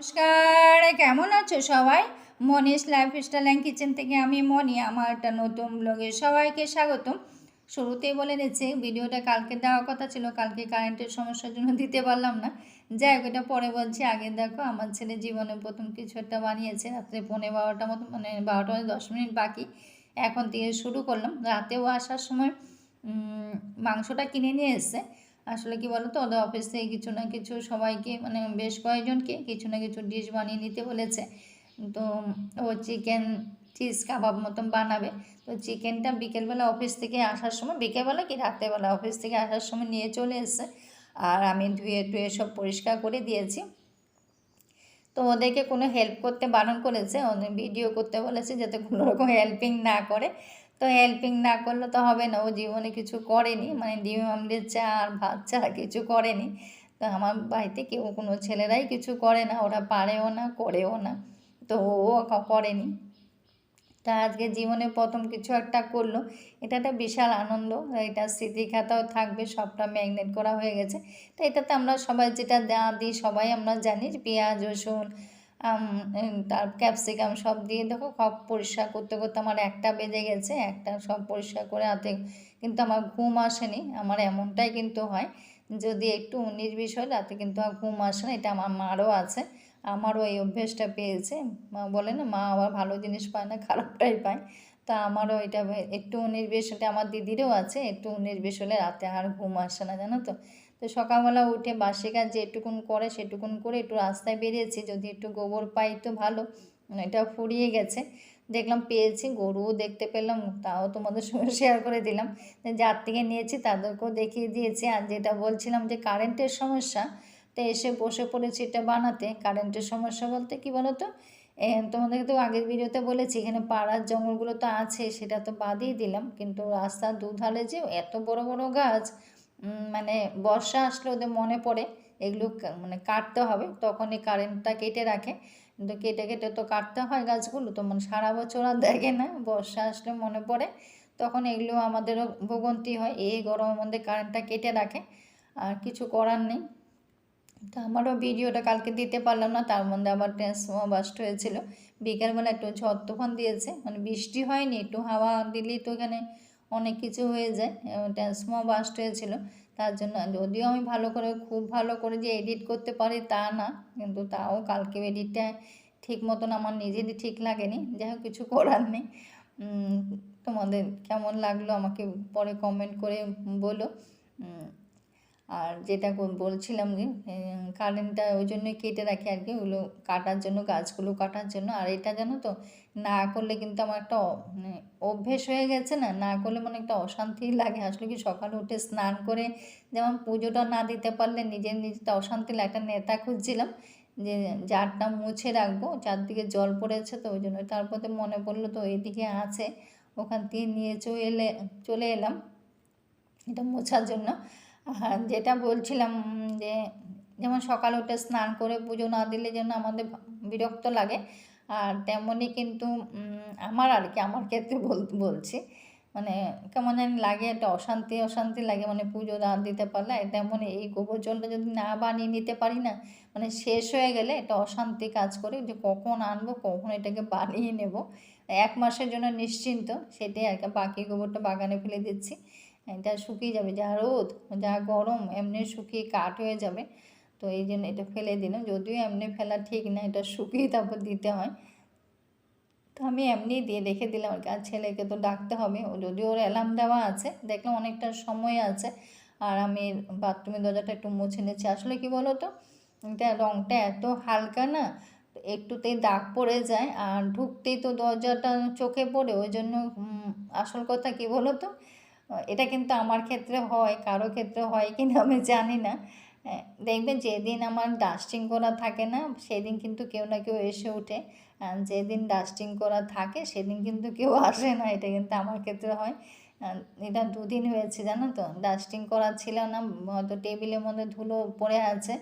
নমস্কার, কেমন আছো সবাই? মনীষ লাইফস্টাইল অ্যান্ড কিচেন থেকে আমি মনি, আমার একটা নতুন ব্লগে সবাইকে স্বাগতম। শুরুতেই বলে নিচ্ছি ভিডিওটা কালকে দেওয়ার কথা ছিল, কালকে কারেন্টের সমস্যার জন্য দিতে পারলাম না। যাই হোক, এটা পরে বলছি, আগে দেখো, আমার ছেলে জীবনে প্রথম কিছু একটা বানিয়েছে, রাত্রে পনেরো বারোটা মতো মানে বারোটা মানে দশ মিনিট বাকি, এখন থেকে শুরু করলাম। রাতেও আসার সময় মাংসটা কিনে নিয়ে এসছে। আসলে কি বলতো? ওদের অফিস থেকে কিছু না কিছু সবাইকে মানে বেশ কয়েকজনকে কিছু না কিছু ডিশ বানিয়ে নিতে বলেছে। তো ও চিকেন চিজ কাবাব মতন বানাবে। তো চিকেনটা বিকেলবেলা অফিস থেকে আসার সময়, বিকেলবেলা কি রাত্রেবেলা অফিস থেকে আসার সময় নিয়ে চলে এসছে। আর আমি ধুয়ে টুয়ে সব পরিষ্কার করে দিয়েছি। তো ওদেরকে কোনো হেল্প করতে বারণ করেছে, ওদের ভিডিও করতে বলেছে যাতে কোনো রকম হেল্পিং না করে। তো হেল্পিং না করলে তো হবে না। ও জীবনে কিছু করেনি মানে ডিম আমলেট চা আর ভাত ছাড়া কিছু করেনি। তো আমার বাড়িতে কেউ, কোনো ছেলেরাই কিছু করে না, ওরা পারেও না, করেও না। তো ও করেনি। তা আজকে জীবনে প্রথম কিছু একটা করল। এটা একটা বিশাল আনন্দ। এটা স্মৃতিখাতাও থাকবে, সবটা ম্যাগনেট করা হয়ে গেছে। তো এটাতে আমরা সবাই যেটা দেওয়া দিই, সবাই আমরা জানি পেঁয়াজ, রসুন তার ক্যাপসিকাম সব দিয়ে দেখো, সব পরিষ্কার করতে করতে আমার একটা বেজে গেছে, একটা সব পরিষ্কার করে হাতে কিন্তু আমার ঘুম আসেনি, আমার এমনটাই কিন্তু হয়, যদি একটু উনিশ বিশ হয়, রাতে কিন্তু আমার ঘুম আসে না, এটা আমার মারও আছে, আমারও এই অভ্যেসটা পেয়েছে, মা বলে না, মা আবার ভালো জিনিস পায় না, খারাপটাই পায়, তা আমারও এটা একটু উনিশ বিশ হলে, আমার দিদিরও আছে, একটু উনিশ বিশ হলে রাতে আর ঘুম আসে না, জানো তো তো সকালবেলা উঠে বাসি কাজ যেটুকুন করে সেটুকুন করে একটু রাস্তায় বেরিয়েছি, যদি একটু গোবর পাই তো ভালো। মানে এটা ফুরিয়ে গেছে। দেখলাম পেয়েছি, গরুও দেখতে পেলাম, তাও তোমাদের সঙ্গে শেয়ার করে দিলাম। যার থেকে নিয়েছি তাদেরকেও দেখিয়ে দিয়েছি। আর যেটা বলছিলাম যে কারেন্টের সমস্যা, তো এসে বসে পড়েছি এটা বানাতে। কারেন্টের সমস্যা বলতে কি বলো তো তোমাদেরকে তো আগের ভিডিওতে বলেছি, এখানে পাড়ার জঙ্গলগুলো তো আছে, সেটা তো বাদই দিলাম। কিন্তু রাস্তার দুধারে যে এত বড় বড় গাছ মানে বর্ষা আসলে ওদের মনে পড়ে, এগুলো মানে কাটতে হবে তখনই কারেন্টটা কেটে রাখে। কিন্তু কেটে কেটে তো কাটতে হয় গাছগুলো, তো মানে সারা বছর আর দেখে না, বর্ষা আসলে মনে পড়ে। তখন এগুলো আমাদেরও ভোগান্তি হয়, এই গরমের মধ্যে কারেন্টটা কেটে রাখে, আর কিছু করার নেই। তো আমারও ভিডিওটা কালকে দিতে পারলাম না, তার মধ্যে আবার ট্রান্সফর্মার বাস্ট হয়েছিল। বিকালবেলা একটু ঝড় তুফান দিয়েছে মানে বৃষ্টি হয়নি, একটু হাওয়া দিলেই তো এখানে অনেক কিছু হয়ে যায় ট্রান্সফর্মার বাস্ট হয়েছিল। তার জন্য যদিও আমি ভালো করে, খুব ভালো করে যে এডিট করতে পারি তা না, কিন্তু তাও কালকে এডিটটা ঠিক মতন আমার নিজেরই ঠিক লাগেনি। যাই হোক, কিছু করার নেই। তোমাদের কেমন লাগল আমাকে পরে কমেন্ট করে বলো। আর যেটা বলছিলাম যে কারেন্টটা ওই জন্যই কেটে রাখি আর কি, ওগুলো কাটার জন্য, গাছগুলো কাটার জন্য। আর এটা জানো তো না করলে কিন্তু আমার একটা মানে অভ্যেস হয়ে গেছে না না করলে মানে একটা অশান্তি লাগে। আসলে কি সকালে উঠে স্নান করে যেমন পুজোটা না দিতে পারলে নিজের নিজেতে অশান্তি লাগে। একটা নেতা খুঁজছিলাম যে জারটা মুছে রাখব, চারদিকে জল পড়েছে তো ওই জন্য। তারপরে মনে পড়ল তো এদিকে আছে, ওখান থেকে নিয়ে চলে চলে এলাম এটা মোছার জন্য। আর যেটা বলছিলাম যে, যেমন সকালে উঠে স্নান করে পুজো না দিলে যেন আমাদের বিরক্ত লাগে। আর তেমনই কিন্তু আমার আর কি, আমার ক্ষেত্রে বলছি মানে কেমন জানি লাগে একটা অশান্তি অশান্তি লাগে মানে পুজো না দিতে পারলে তেমন এই গোবর জলটা যদি না বানিয়ে নিতে পারি না মানে শেষ হয়ে গেলে একটা অশান্তি কাজ করে যে কখন আনব, কখন এটাকে বানিয়ে নেব, এক মাসের জন্য নিশ্চিন্ত, সেটাই আর কি, বাকি গোবরটা বাগানে ফেলে দিচ্ছি, এটা শুকিয়ে যাবে, যা রোদ, যা গরম, এমনি শুকিয়ে কাঠ হয়ে যাবে তো এই জন্য এটা ফেলে দিলাম। যদিও এমনি ফেলা ঠিক না, এটা শুকিয়ে তারপর দিতে হয়। তো আমি এমনি দিয়ে রেখে দিলাম আর আর ছেলেকে তো ডাকতে হবে। ও যদিও ওর অ্যালার্ম দেওয়া আছে, দেখলাম অনেকটা সময় আছে। আর আমি বাথরুমের দরজাটা একটু মুছে নিচ্ছি। আসলে কি বলো তো এটা রঙটা এত হালকা না, একটুতেই দাগ পড়ে যায়। আর ঢুকতেই তো দরজাটা চোখে পড়ে। ওই জন্য আসল কথা কি বলো তো এটা কিন্তু আমার ক্ষেত্রে হয়, কারও ক্ষেত্রে হয় কি না আমি জানি না। দেখবেন যেদিন আমার ডাস্টিং করা থাকে না, সেদিন কিন্তু কেউ না কেউ এসে ওঠে। যেদিন ডাস্টিং করা থাকে, সেদিন কিন্তু কেউ আসে না, এটা কিন্তু আমার ক্ষেত্রে হয়। এটা দুদিন হয়েছে, জানো তো? ডাস্টিং করা ছিল না, হয়তো টেবিলের মধ্যে ধুলো পড়ে আছে।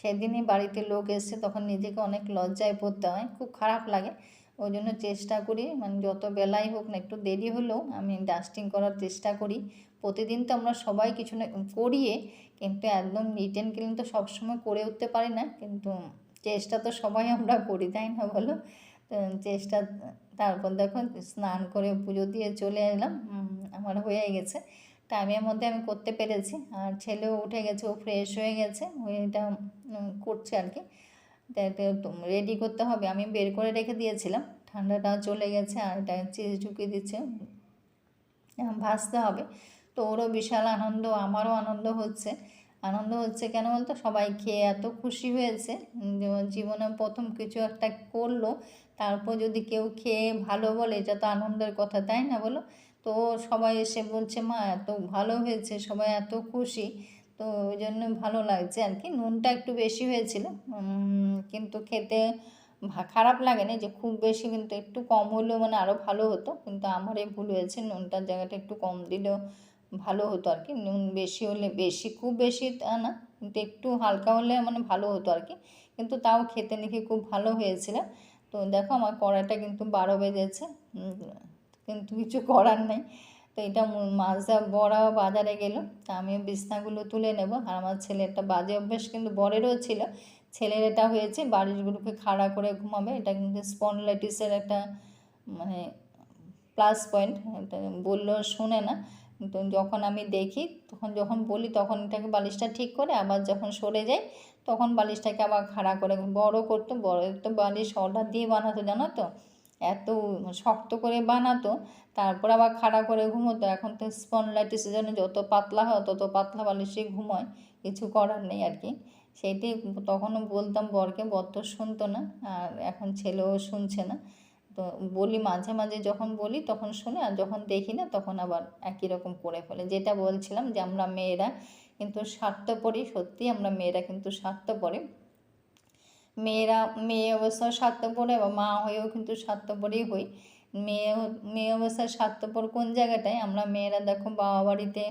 সেদিনই বাড়িতে লোক এসছে, তখন নিজেকে অনেক লজ্জায় পড়তে হয়, খুব খারাপ লাগে। ওই জন্য চেষ্টা করি মানে যত বেলাই হোক না, একটু দেরি হলেও আমি ডাস্টিং করার চেষ্টা করি। প্রতিদিন তো আমরা সবাই কিছু না, করিয়ে কিন্তু একদম নিট অ্যান্ড ক্লিন তো সবসময় করে উঠতে পারি না, কিন্তু চেষ্টা তো সবাই আমরা করি, তাই না বলো? চেষ্টা, তারপর দেখো স্নান করে পুজো দিয়ে চলে এলাম আমার হয়ে গেছে। টাইমের মধ্যে আমি করতে পেরেছি, আর ছেলেও উঠে গেছে, ও ফ্রেশ হয়ে গেছে, ওইটা করছে আর কি। রেডি করতে হবে। আমি বের করে রেখে দিয়েছিলাম। ঠান্ডাটা চলে গেছে আর এটা চিজ ঢুকিয়ে দিচ্ছে। ভাজতে হবে। তো ওরও বিশাল আনন্দ, আমারও আনন্দ হচ্ছে। আনন্দ হচ্ছে কেন বলতো? সবাই খেয়ে এত খুশি হয়েছে। জীবনে প্রথম কিছু একটা করল, তারপর যদি কেউ খেয়ে ভালো বলে, এটা তো আনন্দের কথা, তাই না বলো? তো সবাই এসে বলছে, মা, এত ভালো হয়েছে, সবাই এত খুশি। তো ওই জন্য ভালো লাগছে আর কি। নুনটা একটু বেশি হয়েছিল। কিন্তু খেতে খারাপ লাগে না যে খুব বেশি কিন্তু একটু কম হলেও মানে আরও ভালো হতো। কিন্তু আমার এই ভুল হয়েছে, নুনটার জায়গাটা একটু কম দিলেও ভালো হতো আর কি। নুন বেশি হলে বেশি, খুব বেশি তা না, কিন্তু একটু হালকা হলে মানে ভালো হতো আর কি। কিন্তু তাও খেতে নাকি খুব ভালো হয়েছিল। তো দেখো আমার কড়াইটা কিন্তু বারো বেজেছে। কিন্তু কিছু করার নেই। তো এটা মাছটা বড়া বাজারে গেল, তা আমি বিছনাগুলো তুলে নেব। আর আমার ছেলের একটা বাজে অভ্যেস কিন্তু বরেরও ছিল। ছেলের এটা হয়েছে বাড়িগুলোকে খাড়া করে ঘুমাবে। এটা কিন্তু স্পন্ডলাইটিসের একটা মানে প্লাস পয়েন্ট বললেও শুনে না। তো যখন আমি দেখি, তখন যখন বলি, তখন এটাকে বালিশটা ঠিক করে আবার যখন সরে যায় তখন বালিশটাকে আবার খাড়া করে বড় করতো। বড় তো বালিশ অর্ডার দিয়ে বানাতো, জানো তো? এত শক্ত করে বানাতো, তারপর আবার খাড়া করে ঘুমোতো। এখন তো স্পনলাইটিসের জন্য যত পাতলা হয়, তত পাতলা বালিশে ঘুমোয়। কিছু করার নেই আর কি। সেইটাই তখনও বলতাম বরকে, বর তো শুনতো না, আর এখন ছেলেও শুনছে না। তো বলি মাঝে মাঝে যখন বলি তখন শুনে, আর যখন দেখি না তখন আবার একই রকম করে ফেলে। যেটা বলছিলাম যে আমরা মেয়েরা কিন্তু স্বার্থপরই সত্যি আমরা মেয়েরা কিন্তু স্বার্থপরে। মেয়েরা, মেয়ে অবস্থাও স্বার্থপর এবং মা হয়েও কিন্তু স্বার্থপরই হই। মেয়ে মেয়ে অবস্থায় স্বার্থপর কোন জায়গাটায়? আমরা মেয়েরা দেখো বাবা বাড়িতে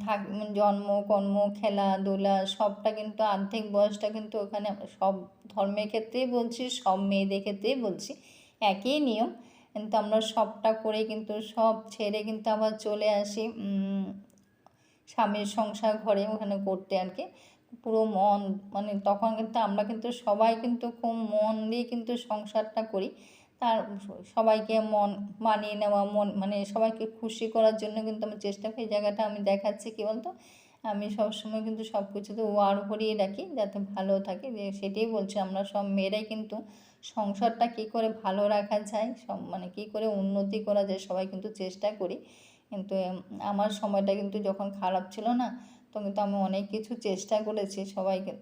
থাক, জন্ম, কর্ম খেলাধুলা সবটা কিন্তু অর্ধেক বয়সটা কিন্তু ওখানে সব ধর্মের ক্ষেত্রেই বলছি, সব মেয়েদের ক্ষেত্রেই বলছি। একই নিয়ম। কিন্তু আমরা সবটা করে কিন্তু সব ছেড়ে কিন্তু আবার চলে আসি স্বামীর সংসার ঘরে ওখানে করতে আর কি পুরো মন মানে তখন কিন্তু আমরা কিন্তু সবাই কিন্তু খুব মন দিয়ে কিন্তু সংসারটা করি। তার সবাইকে মন মানিয়ে নেওয়া, মন মানে সবাইকে খুশি করার জন্য কিন্তু আমি চেষ্টা করি। জায়গাটা আমি দেখাচ্ছি কী বলতো? আমি সবসময় কিন্তু সব কিছুতে ওয়ার ভরিয়ে রাখি যাতে ভালো থাকে। সেটাই বলছি, আমরা সব মেয়েরাই কিন্তু সংসারটা কী করে ভালো রাখা যায়, সব মানে কী করে উন্নতি করা যায় সবাই কিন্তু চেষ্টা করি। কিন্তু আমার সময়টা কিন্তু যখন খারাপ ছিল না কিন্তু আমি অনেক কিছু চেষ্টা করেছি সবাইকে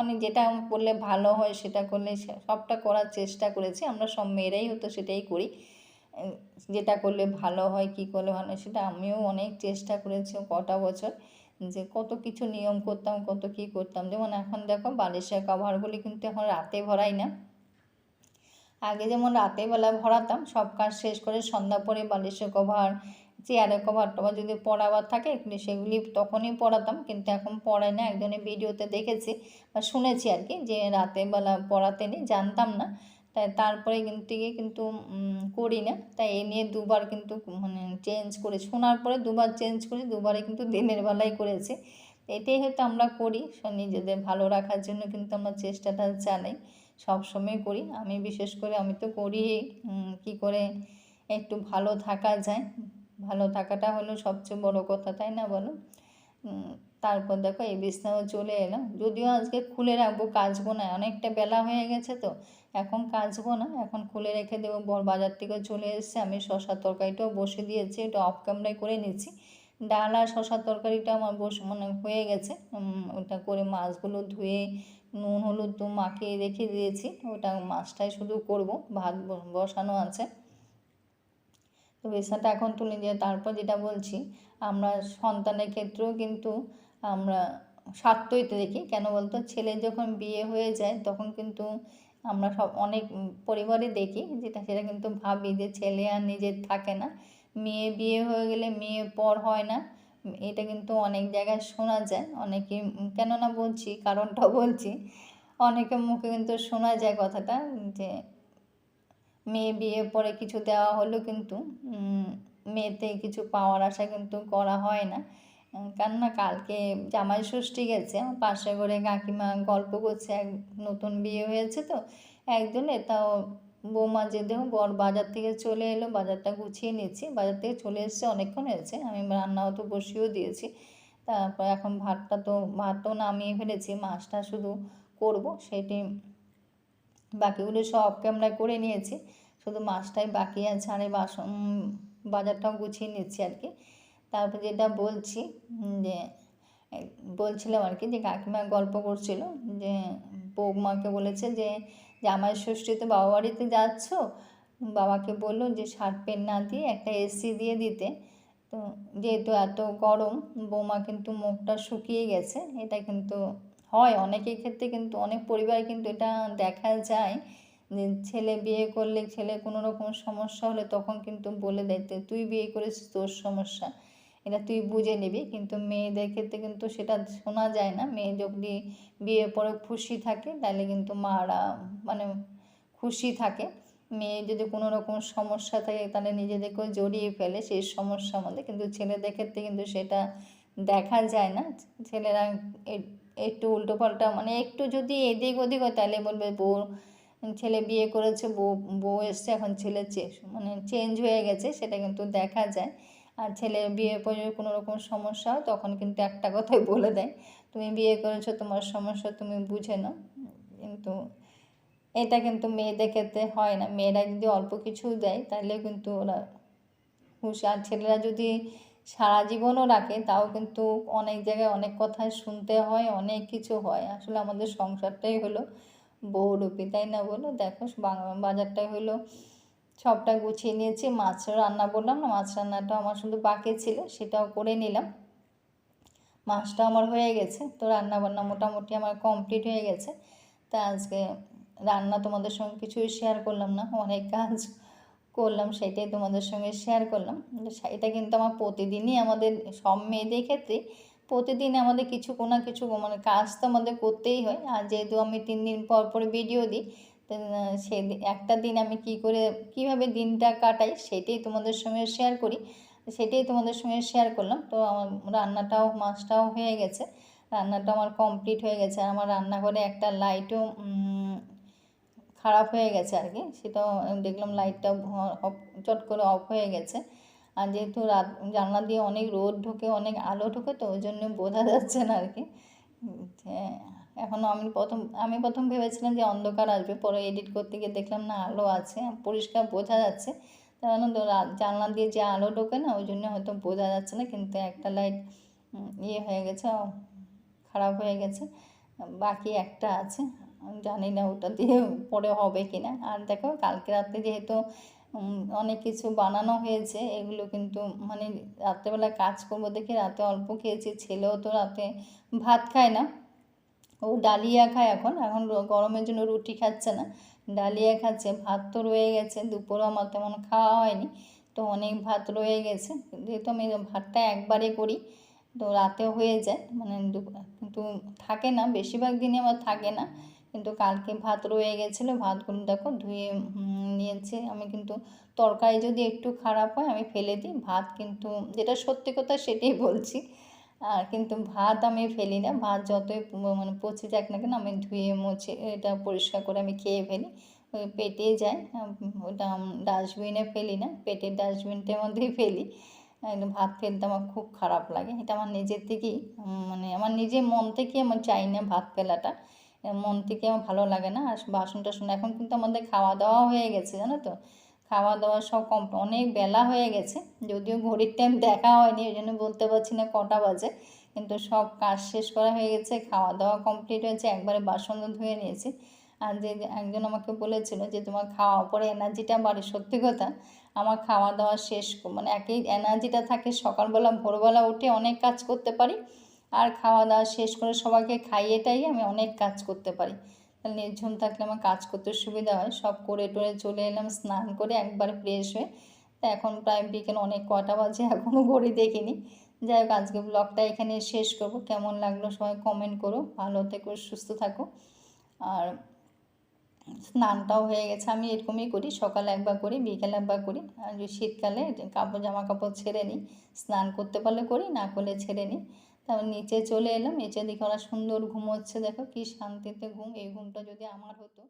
অনেক যেটা করলে ভালো হয় সেটা করলে সবটা করার চেষ্টা করেছি, আমরা সব মেয়েরাই হতো সেটাই করি। যেটা করলে ভালো হয়, কী করলে ভালো হয় সেটা আমিও অনেক চেষ্টা করেছি কটা বছর, যে কত কিছু নিয়ম করতাম, কত কী করতাম। যেমন এখন দেখো বালিশের কভারগুলি কিন্তু এখন রাতে ভরাই না। আগে যেমন রাতের বেলা ভরাতাম, সব কাজ শেষ করে সন্ধ্যা পরে বালিশের কভার চেয়ারের কভার টভার যদি পড়াবার থাকে কিন্তু সেগুলি তখনই পড়াতাম। কিন্তু এখন পরাই না একজনের ভিডিওতে দেখেছি বা শুনেছি আর কি যে রাতের বেলা পরাতে নেই, জানতাম না। তাই তারপরে কিন্তু গিয়ে কিন্তু করি না। তাই এ নিয়ে দুবার কিন্তু মানে চেঞ্জ করে, শোনার পরে দুবার চেঞ্জ করে দুবারে কিন্তু দিনের বেলায় করেছি। এটাই হয়তো আমরা করি নিজেদের ভালো রাখার জন্য কিন্তু আমরা চেষ্টাটা চালাই, সবসময় করি। আমি বিশেষ করে, আমি তো করি কি করে একটু ভালো থাকা যায়। ভালো থাকাটা হলো সবচেয়ে বড় কথা, তাই না বলো? তারপর দেখো এই বিছনাও চলে এলাম যদিও আজকে খুলে রাখব, কাচবো না, অনেকটা বেলা হয়ে গেছে তো, এখন কাচবো না, এখন খুলে রেখে দেবো। বর বাজার থেকে চলে এসেছে, আমি শশার তরকারিটাও বসে দিয়েছি এটা অফ ক্যামেরায় করে নিচ্ছি। ডাল আর শশার তরকারিটা আমার বস মানে হয়ে গেছে ওটা করে মাছগুলো ধুয়ে, নুন, হলুদ তো মাখিয়ে রেখে দিয়েছি। ওটা মাছটাই শুধু করব, ভাত বসানো আছে। তো বিছানাটা এখন তুলে দিয়ে তারপর যেটা বলছি, আমরা সন্তানের ক্ষেত্রেও কিন্তু আমরা স্বার্থই তো দেখি। কেন বলতো? ছেলে যখন বিয়ে হয়ে যায়, তখন কিন্তু আমরা সব অনেক পরিবারে দেখি যেটা, সেটা কিন্তু ভাবি যে ছেলে আর নিজের থাকে না। মেয়ে বিয়ে হয়ে গেলে মেয়ে পর হয় না। এটা কিন্তু অনেক জায়গায় শোনা যায়। অনেকে, কেননা বলছি, কারণটা বলছি, অনেকের মুখে কিন্তু শোনা যায় কথাটা যে মেয়ে বিয়ে পরে কিছু দেওয়া হলো কিন্তু মেয়েতে কিছু পাওয়ার আশা কিন্তু করা হয় না। উম, কেননা কালকে জামাই ষষ্ঠী গেছে আমার পাশে করে কাকিমা গল্প করছে এক নতুন বিয়ে হয়েছে তো একজনে তাও বৌমা যে দেহ বর বাজার থেকে চলে এলো বাজারটা গুছিয়ে নিচ্ছি বাজার থেকে চলে এসেছে অনেকক্ষণ হয়েছে আমি রান্নাও তো বসিয়েও দিয়েছি তারপর এখন ভাতটা তো ভাতও নামিয়ে ফেলেছি মাছটা শুধু করব সেটি বাকিগুলো সব ক্যামেরা করে নিয়েছি। শুধু মাছটাই বাকি আছে, আর এই বাসন বাজারটাও গুছিয়ে নিচ্ছি আর কি। তারপর যেটা বলছি যে বলছিলাম আর কি, যে কাকিমা গল্প করছিল, যে বৌমাকে বলেছে যে, জামাই ষষ্ঠীতে বাবা বাড়িতে যাচ্ছ? বাবাকে বলল যে, শার্ট প্যান্ট না দিয়ে একটা এসি দিয়ে দিতে। তো যেহেতু এত গরম, বৌমা কিন্তু মুখটা শুকিয়ে গেছে। এটা কিন্তু হয়, অনেকের ক্ষেত্রে কিন্তু, অনেক পরিবারে কিন্তু এটা দেখা যায়। ছেলে বিয়ে করলে ছেলে কোনো রকম সমস্যা হলে তখন কিন্তু বলে দেয়, "তে, তুই বিয়ে করেছিস, তোর সমস্যা। এটা তুই বুঝে নিবি, কিন্তু মেয়েদের ক্ষেত্রে কিন্তু সেটা শোনা যায় না। মেয়ে যদি বিয়ে পরে খুশি থাকে, তাহলে কিন্তু মারা মানে খুশি থাকে। মেয়ে যদি কোনো রকম সমস্যা থাকে, তাহলে নিজেদেরকেও জড়িয়ে ফেলে সেই সমস্যার মধ্যে। কিন্তু ছেলেদের ক্ষেত্রে কিন্তু সেটা দেখা যায় না। ছেলেরা একটু উল্টোপাল্টা মানে একটু যদি এদিক ওদিক হয়, তাহলে বলবে, বউ ছেলে বিয়ে করেছে, বউ বউ এসছে, এখন ছেলে মানে চেঞ্জ হয়ে গেছে, সেটা কিন্তু দেখা যায়। আর ছেলের বিয়ে পরে কোনো রকম সমস্যা হয়, তখন কিন্তু একটা কথাই বলে দেয়, তুমি বিয়ে করেছ, তোমার সমস্যা তুমি বুঝে নাও। কিন্তু এটা কিন্তু মেয়েদের ক্ষেত্রে হয় না। মেয়েরা যদি অল্প কিছু দেয়, তাহলে কিন্তু ওরা খুশি আর ছেলেরা যদি সারা জীবনও রাখে, তাও কিন্তু অনেক জায়গায় অনেক কথাই শুনতে হয়, অনেক কিছু হয়। আসলে আমাদের সংসারটাই হলো বহুরূপী, তাই না বলো? দেখো বাজারটা হলো সবটা গুছিয়ে নিয়েছি। মাছ রান্না বললাম না, মাছ রান্নাটা আমার শুধু বাকি ছিল, সেটাও করে নিলাম। মাছটা আমার হয়ে গেছে, তো রান্না বান্না মোটামুটি আমার কমপ্লিট হয়ে গেছে। তা আজকে রান্না তোমাদের সঙ্গে কিছুই শেয়ার করলাম না, অনেক কাজ করলাম, সেটাই তোমাদের সঙ্গে শেয়ার করলাম। এটা কিন্তু আমার প্রতিদিনই আমাদের সব মেয়েদের ক্ষেত্রে প্রতিদিন আমাদের কিছু কোনো কিছু মানে কাজ তো আমাদের করতেই হয়। আর যেহেতু আমি তিন দিন পর পর ভিডিও দিই সে একটা দিন আমি কি করে, কীভাবে দিনটা কাটাই সেটাই তোমাদের সঙ্গে শেয়ার করি। সেটাই তোমাদের সঙ্গে শেয়ার করলাম। তো আমার রান্নাটাও, মাছটাও হয়ে গেছে। রান্নাটা আমার কমপ্লিট হয়ে গেছে। আর আমার রান্নাঘরে একটা লাইটও খারাপ হয়ে গেছে আর কি। সেটাও দেখলাম লাইটটা চট করে অফ হয়ে গেছে। আর যেহেতু রাত, জানলা দিয়ে অনেক রোদ ঢোকে, অনেক আলো ঢোকে তো ওই জন্য বোঝা যাচ্ছে না আর কি। এখনও আমি প্রথম আমি প্রথম ভেবেছিলাম যে অন্ধকার আসবে, পরে এডিট করতে গিয়ে দেখলাম না আলো আছে, পরিষ্কার বোঝা যাচ্ছে। কারণ জানলা দিয়ে যে আলো ঢোকে না ওই জন্য হয়তো বোঝা যাচ্ছে না, কিন্তু একটা লাইট ইয়ে হয়ে গেছে খারাপ হয়ে গেছে, বাকি একটা আছে জানি না ওটা দিয়ে পরে হবে কি না আর দেখো, কালকে রাত্রে যেহেতু অনেক কিছু বানানো হয়েছে। এগুলো কিন্তু মানে রাত্রেবেলা কাজ করব দেখে রাতে অল্প খেয়েছি, ছেলেও তো রাতে ভাত খায় না। ও ডালিয়া খায় এখন এখন গরমের জন্য রুটি খাচ্ছে না। ডালিয়া খাচ্ছে, ভাত তো রয়ে গেছে, দুপুরও আমার তেমন খাওয়া হয়নি। তো অনেক ভাত রয়ে গেছে, যেহেতু আমি ভাতটা একবারে করি, তো রাতেও হয়ে যায়। মানে কিন্তু থাকে না, বেশিরভাগ দিনে আমার থাকে না। কিন্তু কালকে ভাত রয়ে গেছিল, ভাতগুলো দেখো ধুয়ে নিয়েছে। আমি কিন্তু তরকারি যদি একটু খারাপ হয় আমি ফেলে দিই। ভাত কিন্তু যেটা সত্যি কথা সেটাই বলছি। আর কিন্তু ভাত আমি ফেলি না। ভাত যতই মানে পচে যাক না কেন আমি ধুয়ে, মুছে এটা পরিষ্কার করে আমি খেয়ে ফেলি। ওই পেটে যায়। ওটা ডাস্টবিনে ফেলি না। পেটের ডাস্টবিনটার মধ্যেই ফেলি। ভাত ফেলতে আমার খুব খারাপ লাগে। এটা আমার নিজের থেকেই মানে আমার নিজের মন থেকে আমার চাই না ভাত ফেলাটা। মন থেকে আমার ভালো লাগে না। আর বাসন টাসন এখন কিন্তু আমাদের খাওয়া দাওয়া হয়ে গেছে, জানো তো? খাওয়া দাওয়া সব কম, অনেক বেলা হয়ে গেছে। যদিও ঘড়ির টাইম দেখা হয়নি, ওই জন্য বলতে পারছি না কটা বাজে। কিন্তু সব কাজ শেষ করা হয়ে গেছে, খাওয়া দাওয়া কমপ্লিট হয়েছে, একবারে বাসন ধুয়ে নিয়েছি। আর যে একজন আমাকে বলেছিল যে, তোমার খাওয়ার পরে এনার্জিটা বাড়ে। সত্যি কথা, আমার খাওয়া দাওয়া শেষ মানে একই এনার্জিটা থাকে, সকালবেলা, ভোরবেলা উঠে অনেক কাজ করতে পারি। আর খাওয়া দাওয়া শেষ করে সবাইকে খাইয়েটাই আমি অনেক কাজ করতে পারি। তাহলে নির্ঝুম থাকলে আমার কাজ করতে সুবিধা হয়। সব করে টোরে চলে এলাম, স্নান করে একবার ফ্রেশ হয়ে। তা এখন প্রায় বিকেল অনেক কটা বাজে এখনও ঘড়ি দেখিনি। যাই হোক, আজকে ব্লগটা এখানে শেষ করব। কেমন লাগল সবাই কমেন্ট করো। ভালো থেকো, সুস্থ থাকো। আর স্নানটাও হয়ে গেছে, আমি এরকমই করি। সকালে একবার করি, বিকেলে একবার করি। আর শীতকালে কাপড় জামা কাপড় ছেড়ে নিই। স্নান করতে পারলে করি, না করলে ছেড়ে নিই। তারপর নিচে চলে এলাম নিচে দিকে ওরা সুন্দর ঘুমোচ্ছে, দেখো কি শান্তিতে ঘুম, এই ঘুমটা যদি আমার হতো।